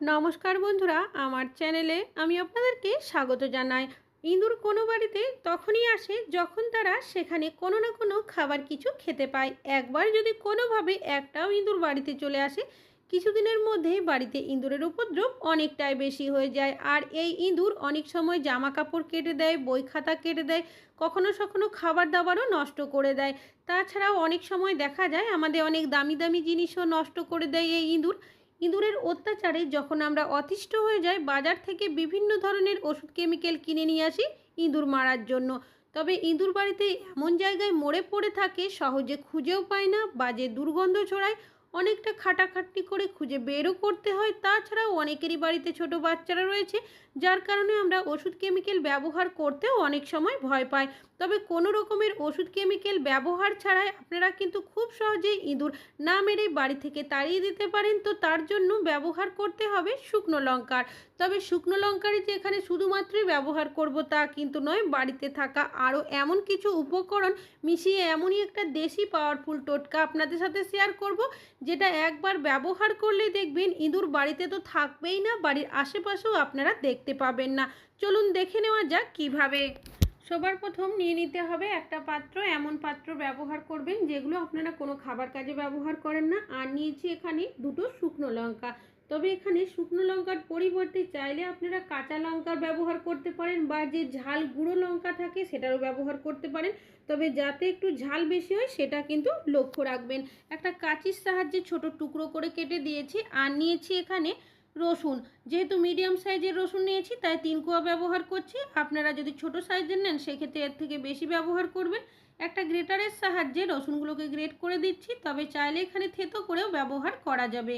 নমস্কার বন্ধুরা, আমার চ্যানেলে আমি আপনাদেরকে স্বাগত জানাই। ইঁদুর কোনো বাড়িতে তখনই আসে যখন তারা সেখানে কোনো না কোনো খাবার কিছু খেতে পায়। একবার যদি কোনোভাবে একটাও ইঁদুর বাড়িতে চলে আসে, কিছুদিনের মধ্যেই বাড়িতে ইঁদুরের উপদ্রব অনেকটাই বেশি হয়ে যায়। আর এই ইঁদুর অনেক সময় জামা কাপড় কেটে দেয়, বই খাতা কেটে দেয়, কখনো সখনো খাবার দাবারও নষ্ট করে দেয়। তাছাড়াও অনেক সময় দেখা যায়, আমাদের অনেক দামি দামি জিনিসও নষ্ট করে দেয় এই ইঁদুর। ইঁদুরের অত্যাচারে যখন আমরা অতিষ্ঠ হয়ে যাই, বাজার থেকে বিভিন্ন ধরনের ওষুধ কেমিক্যাল কিনে নিয়ে আসি ইঁদুর মারার জন্য। তবে ইঁদুর বাড়িতে এমন জায়গায় মরে পড়ে থাকে, সহজে খুঁজেও পায় না, বাজে দুর্গন্ধ ছড়ায় অনেকটা খাটাখাটনি করে খুঁজে বেরও করতে হয়। তাছাড়াও অনেকেরই বাড়িতে ছোট বাচ্চারা রয়েছে, যার কারণে আমরা ওষুধ কেমিক্যাল ব্যবহার করতেও অনেক সময় ভয় পাই। তবে কোনো রকমের ওষুধ কেমিক্যাল ব্যবহার ছাড়াই আপনারা কিন্তু খুব সহজেই ইঁদুর না মেরে বাড়ি থেকে তাড়িয়ে দিতে পারেন। তো তার জন্য ব্যবহার করতে হবে শুকনো লঙ্কার। তবে শুকনো লঙ্কারই যে এখানে শুধুমাত্রই ব্যবহার করব তা কিন্তু নয়, বাড়িতে থাকা আরও এমন কিছু উপকরণ মিশিয়ে এমনই একটা দেশি পাওয়ারফুল টোটকা আপনাদের সাথে শেয়ার করব যেটা একবার ব্যবহার করলে দেখবেন ইঁদুর বাড়িতে তো থাকবেই না, বাড়ির আশেপাশেও আপনারা দেখতে পাবেন না। চলুন দেখে নেওয়া যাক কীভাবে। সবার প্রথম নিয়ে নিতে হবে একটা পাত্র, এমন পাত্র ব্যবহার করবেন যেগুলো আপনারা কোনো খাবার কাজে ব্যবহার করেন না। আর নিয়েছি এখানে দুটো শুকনো লঙ্কা। তবে এখানে শুকনো লঙ্কার পরিবর্তে চাইলে আপনারা কাঁচা লঙ্কার ব্যবহার করতে পারেন বা যে ঝাল গুঁড়ো লঙ্কা থাকে সেটারও ব্যবহার করতে পারেন। তবে যাতে একটু ঝাল বেশি হয় সেটা কিন্তু লক্ষ্য রাখবেন। একটা কাঁচির সাহায্যে ছোট টুকরো করে কেটে দিয়েছি আর নিয়েছি এখানে রসুন। যেহেতু মিডিয়াম সাইজের রসুন নিয়েছি তাই তিন কোয়া ব্যবহার করছি। আপনারা যদি ছোট সাইজের নেন সেক্ষেত্রে এর থেকে বেশি ব্যবহার করবেন। একটা গ্রেটারের সাহায্যে রসুনগুলোকে গ্রেট করে দিচ্ছি। তবে চাইলে এখানে থেতো করেও ব্যবহার করা যাবে।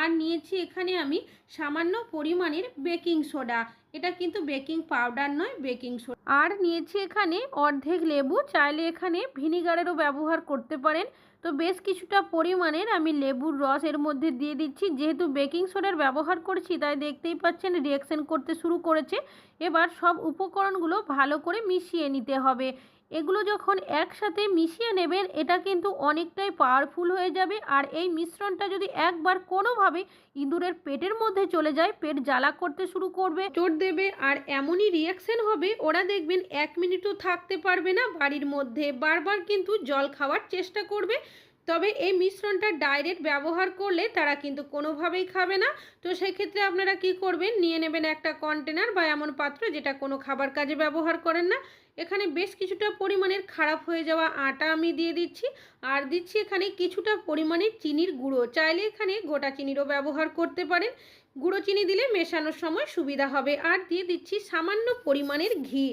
আর নিয়েছি এখানে আমি সামান্য পরিমাণের বেকিং সোডা। এটা কিন্তু বেকিং পাউডার নয়, বেকিং সোডা। আর নিয়েছি এখানে অর্ধেক লেবু, চাইলে এখানে ভিনিগারেরও ব্যবহার করতে পারেন। তো বেশ কিছুটা পরিমাণের আমি লেবুর রস এর মধ্যে দিয়ে দিচ্ছি। যেহেতু বেকিং সোডার ব্যবহার করছি, তাই দেখতেই পাচ্ছেন রিয়াকশন করতে শুরু করেছে। এবার সব উপকরণগুলো ভালো করে মিশিয়ে নিতে হবে। এগুলো যখন একসাথে মিশিয়ে নেবেন, এটা কিন্তু অনেকটাই পাওয়ারফুল হয়ে যাবে। আর এই মিশ্রণটা যদি একবার কোনোভাবে ইঁদুরের পেটের মধ্যে চলে যায়, পেট জ্বালা করতে শুরু করবে, চোট দেবে, আর এমনই রিয়াকশন হবে, ওরা দেখবেন এক মিনিটও থাকতে পারবে না বাড়ির মধ্যে। বারবার কিন্তু জল খাওয়ার চেষ্টা করবে। তবে এই মিশ্রণটা ডাইরেক্ট ব্যবহার করলে তারা কিন্তু কোনোভাবেই খাবে না। তো সেক্ষেত্রে আপনারা কি করবেন? নিয়ে নেবেন একটা কন্টেনার বা এমন পাত্র যেটা কোনো খাবার কাজে ব্যবহার করেন না। এখানে বেশ কিছুটা পরিমাণের খারাপ হয়ে যাওয়া আটা আমি দিয়ে দিচ্ছি। আর দিচ্ছি এখানে কিছুটা পরিমাণে চিনির গুঁড়ো। চাইলে এখানে গোটা চিনিরও ব্যবহার করতে পারেন। গুঁড়ো চিনি দিলে মেশানোর সময় সুবিধা হবে। আর দিয়ে দিচ্ছি সামান্য পরিমাণের ঘি।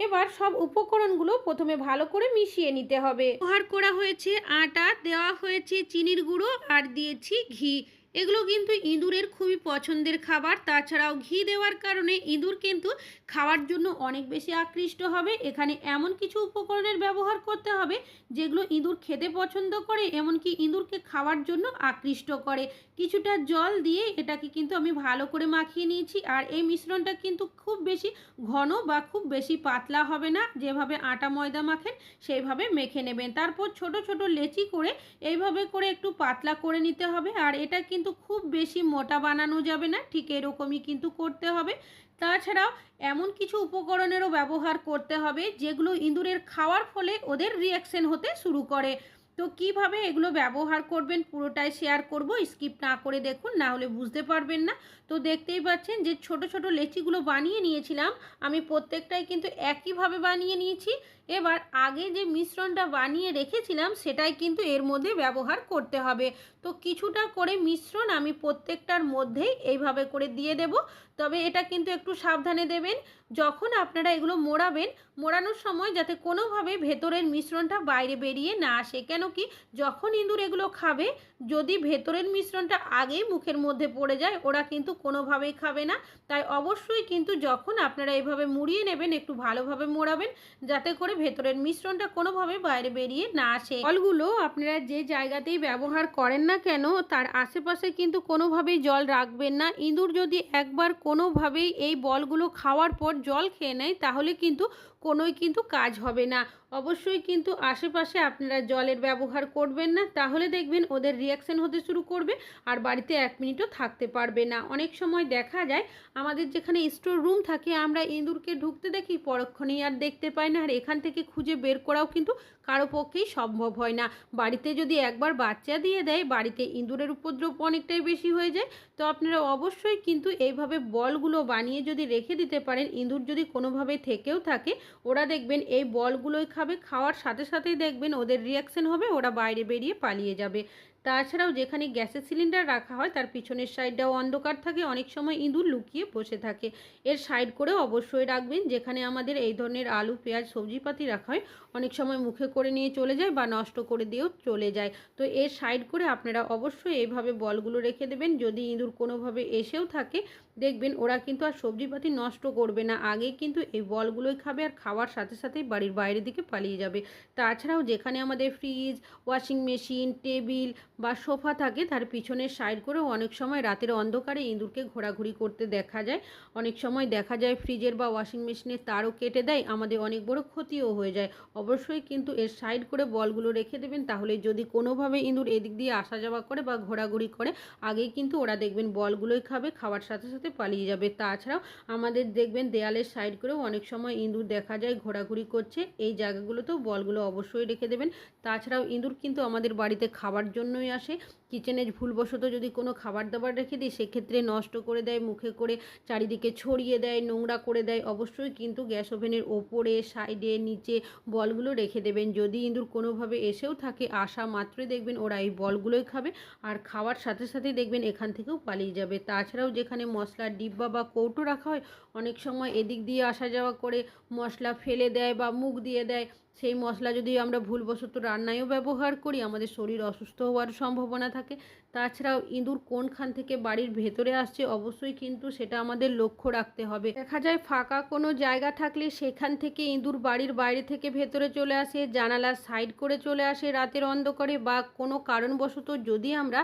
এবার সব উপকরণগুলো প্রথমে ভালো করে মিশিয়ে নিতে হবে। ব্যবহার করা হয়েছে আটা, দেওয়া হয়েছে চিনির গুঁড়ো, আর দিয়েছি ঘি। এগুলো কিন্তু ইঁদুরের খুবই পছন্দের খাবার। তাছাড়াও ঘি দেওয়ার কারণে ইঁদুর কিন্তু খাওয়ার জন্য অনেক বেশি আকৃষ্ট হবে। এখানে এমন কিছু উপকরণের ব্যবহার করতে হবে যেগুলো ইঁদুর খেতে পছন্দ করে, এমনকি ইঁদুরকে খাওয়ার জন্য আকৃষ্ট করে। কিছুটা জল দিয়ে এটাকে কিন্তু আমি ভালো করে মাখিয়ে নিয়েছি। আর এই মিশ্রণটা কিন্তু খুব বেশি ঘন বা খুব বেশি পাতলা হবে না। যেভাবে আটা ময়দা মাখেন, সেইভাবে মেখে নেবেন। তারপর ছোট ছোট লেচি করে এইভাবে করে একটু পাতলা করে নিতে হবে। আর এটা কিন্তু খুব বেশি মোটা বানানো যাবে না, ঠিক এরকমই কিন্তু করতে হবে। তাছাড়াও এমন কিছু উপকরণেরও ব্যবহার করতে হবে, যেগুলো ইঁদুরের খাওয়ার ফলে ওদের রিয়াকশান হতে শুরু করে। তো কীভাবে এগুলো ব্যবহার করবেন পুরোটাই শেয়ার করব? স্কিপ না করে দেখুন, না হলে বুঝতে পারবেন না। তো দেখতেই পাচ্ছেন যে ছোট ছোট লেচিগুলো বানিয়ে নিয়েছিলাম। আমি প্রত্যেকটাই কিন্তু একইভাবে বানিয়ে নিয়েছি। এবার আগে যে মিশ্রণটা বানিয়ে রেখেছিলাম, সেটাই কিন্তু এর মধ্যে ব্যবহার করতে হবে। তো কিছুটা করে মিশ্রণ আমি প্রত্যেকটার মধ্যেই এইভাবে করে দিয়ে দেব। তবে এটা কিন্তু একটু সাবধানে দেবেন। যখন আপনারা এগুলো মোড়াবেন মোড়ানোর সময় যাতে কোনোভাবে ভেতরের মিশ্রণটা বাইরে বেরিয়ে না আসে। কেন কি যখন ইঁদুর এগুলো খাবে, যদি ভেতরের মিশ্রণটা আগেই মুখের মধ্যে পড়ে যায়, ওরা কিন্তু কোনোভাবেই খাবে না। তাই অবশ্যই কিন্তু যখন আপনারা এভাবে মুড়িয়ে নেবেন, একটু ভালোভাবে মোড়াবেন, যাতে করে ভেতরের মিশ্রণটা কোনোভাবে বাইরে বেরিয়ে না আসে। ফলগুলো আপনারা যে জায়গাতেই ব্যবহার করেন না কেন, তার আশেপাশে কিন্তু কোনোভাবেই জল রাখবেন না। ইঁদুর যদি একবার কোনোভাবেই এই বলগুলো খাওয়ার পর জল খেয়ে নেয়, তাহলে কিন্তু কোনোই কিন্তু কাজ হবে না। অবশ্যই কিন্তু আশেপাশে আপনারা জলের ব্যবহার করবেন না, তাহলে দেখবেন ওদের রিয়াকশান হতে শুরু করবে আর বাড়িতে এক মিনিটও থাকতে পারবে না। অনেক সময় দেখা যায় আমাদের যেখানে স্টোর রুম থাকে আমরা ইঁদুরকে ঢুকতে দেখি, পরক্ষণেই আর দেখতে পাই না। আর এখান থেকে খুঁজে বের করাও কিন্তু কারও পক্ষেই সম্ভব হয় না। বাড়িতে যদি একবার বাচ্চা দিয়ে দেয়, বাড়িতে ইঁদুরের উপদ্রব অনেকটাই বেশি হয়ে যায়। তো আপনারা অবশ্যই কিন্তু এইভাবে বলগুলো বানিয়ে যদি রেখে দিতে পারেন, ইঁদুর যদি কোনোভাবে থেকেও থাকে, ওরা দেখবেন এই বলগুলোই খাবে, খাওয়ার সাথে সাথেই দেখবেন ওদের রিয়াকশন হবে, ওরা বাইরে বেরিয়ে পালিয়ে যাবে। তাছাড়াও যেখানে গ্যাসের সিলিন্ডার রাখা হয়, তার পিছনের সাইডটাও অন্ধকার থাকে। অনেক সময় ইঁদুর লুকিয়ে বসে থাকে। এর সাইড করে অবশ্যই রাখবেন। যেখানে আমাদের এই ধরনের আলু, পেঁয়াজ, সবজিপাতি রাখা হয়, অনেক সময় মুখে করে নিয়ে চলে যায় বা নষ্ট করে দিয়েও চলে যায়। তো এর সাইড করে আপনারা অবশ্যই এইভাবে বলগুলো রেখে দেবেন। যদি ইঁদুর কোনোভাবে এসেও থাকে, দেখবেন ওরা কিন্তু আর সবজিপাতি নষ্ট করবে না। আগে কিন্তু এই বলগুলোই খাবে আর খাওয়ার সাথে সাথেই বাড়ির বাইরের দিকে পালিয়ে যাবে। তাছাড়াও যেখানে আমাদের ফ্রিজ, ওয়াশিং মেশিন, টেবিল বা সোফা থাকে, তার পিছনের সাইড করেও অনেক সময় রাতের অন্ধকারে ইঁদুরকে ঘোরাঘুরি করতে দেখা যায়। অনেক সময় দেখা যায় ফ্রিজের বা ওয়াশিং মেশিনের তারও কেটে দেয়, আমাদের অনেক বড় ক্ষতিও হয়ে যায়। অবশ্যই কিন্তু এর সাইড করে বলগুলো রেখে দেবেন, তাহলে যদি কোনোভাবে ইঁদুর এদিক দিয়ে আসা যাওয়া করে বা ঘোরাঘুরি করে, আগেই কিন্তু ওরা দেখবেন বলগুলোই খাবে, খাওয়ার সাথে সাথে পালিয়ে যাবে। তাছাড়াও আমাদের দেখবেন দেয়ালের সাইড করেও অনেক সময় ইঁদুর দেখা যায়, ঘোরাঘুরি করছে, এই জায়গাগুলোতেও বলগুলো অবশ্যই রেখে দেবেন। তাছাড়াও ইঁদুর কিন্তু আমাদের বাড়িতে খাবার জন্যই আসে। কিচেনে ভুলবশত যদি কোনো খাবার দাবার রেখে দিই সেক্ষেত্রে নষ্ট করে দেয়, মুখে করে চারিদিকে ছড়িয়ে দেয়, নোংরা করে দেয়। অবশ্যই কিন্তু গ্যাস ওভেনের ওপরে, সাইডে, নিচে বলগুলো রেখে দেবেন। যদি ইঁদুর কোনোভাবে এসেও থাকে আসা মাত্রই দেখবেন ওরা এই বলগুলোই খাবে। আর খাওয়ার সাথে সাথেই দেখবেন এখান থেকেও পালিয়ে যাবে। তাছাড়াও যেখানে মশলার ডিব্বা বা কৌটো রাখা হয়, অনেক সময় এদিক দিয়ে আসা যাওয়া করে মশলা ফেলে দেয় বা মুখ দিয়ে দেয়। সেই মশলা যদি আমরা ভুলবশত রান্নায়ও ব্যবহার করি, আমাদের শরীর অসুস্থ হওয়ার সম্ভাবনা থাকে। তাছাড়াও ইঁদুর কোনখান থেকে বাড়ির ভেতরে আসছে অবশ্যই কিন্তু সেটা আমাদের লক্ষ্য রাখতে হবে। দেখা যায় ফাঁকা কোনো জায়গা থাকলে সেখান থেকে ইঁদুর বাড়ির বাইরে থেকে ভেতরে চলে আসে, জানালা সাইড করে চলে আসে রাতের অন্ধকারে বা কোনো কারণবশত যদি আমরা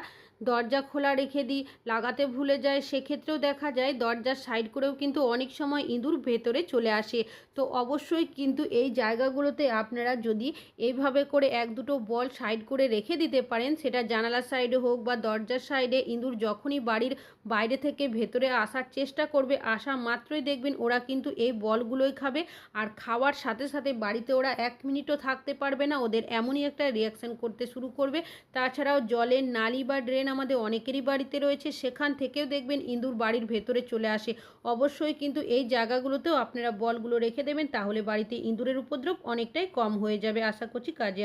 দরজা খোলা রেখে দিই। লাগাতে ভুলে যায় সেক্ষেত্রেও দেখা যায় দরজার সাইড করেও কিন্তু অনেক সময় ইঁদুর ভেতরে চলে আসে। তো অবশ্যই কিন্তু এই জায়গাগুলোতে আপনারা যদি এইভাবে করে এক দুটো বল সাইড করে রেখে দিতে পারেন, সেটা জানালার সাইডে হোক বা দরজার সাইডে ইঁদুর যখনই বাড়ির বাইরে থেকে ভেতরে আসার চেষ্টা করবে, আসা মাত্রই দেখবেন ওরা কিন্তু এই বলগুলোই খাবে। আর খাওয়ার সাথে সাথে বাড়িতে ওরা এক মিনিটও থাকতে পারবে না, ওদের এমনই একটা রিয়াকশান করতে শুরু করবে। তাছাড়াও জলের নালি বা ড্রেন আমাদের অনেকেরই বাড়িতে রয়েছে, সেখান থেকেও দেখবেন ইঁদুর বাড়ির ভেতরে চলে আসে। অবশ্যই কিন্তু এই জায়গাগুলোতেও আপনারা বলগুলো রেখে দেবেন, তাহলে বাড়িতে ইঁদুরের উপদ্রব অনেকটাই কম হয়ে যাবে। আশা করছি কাজে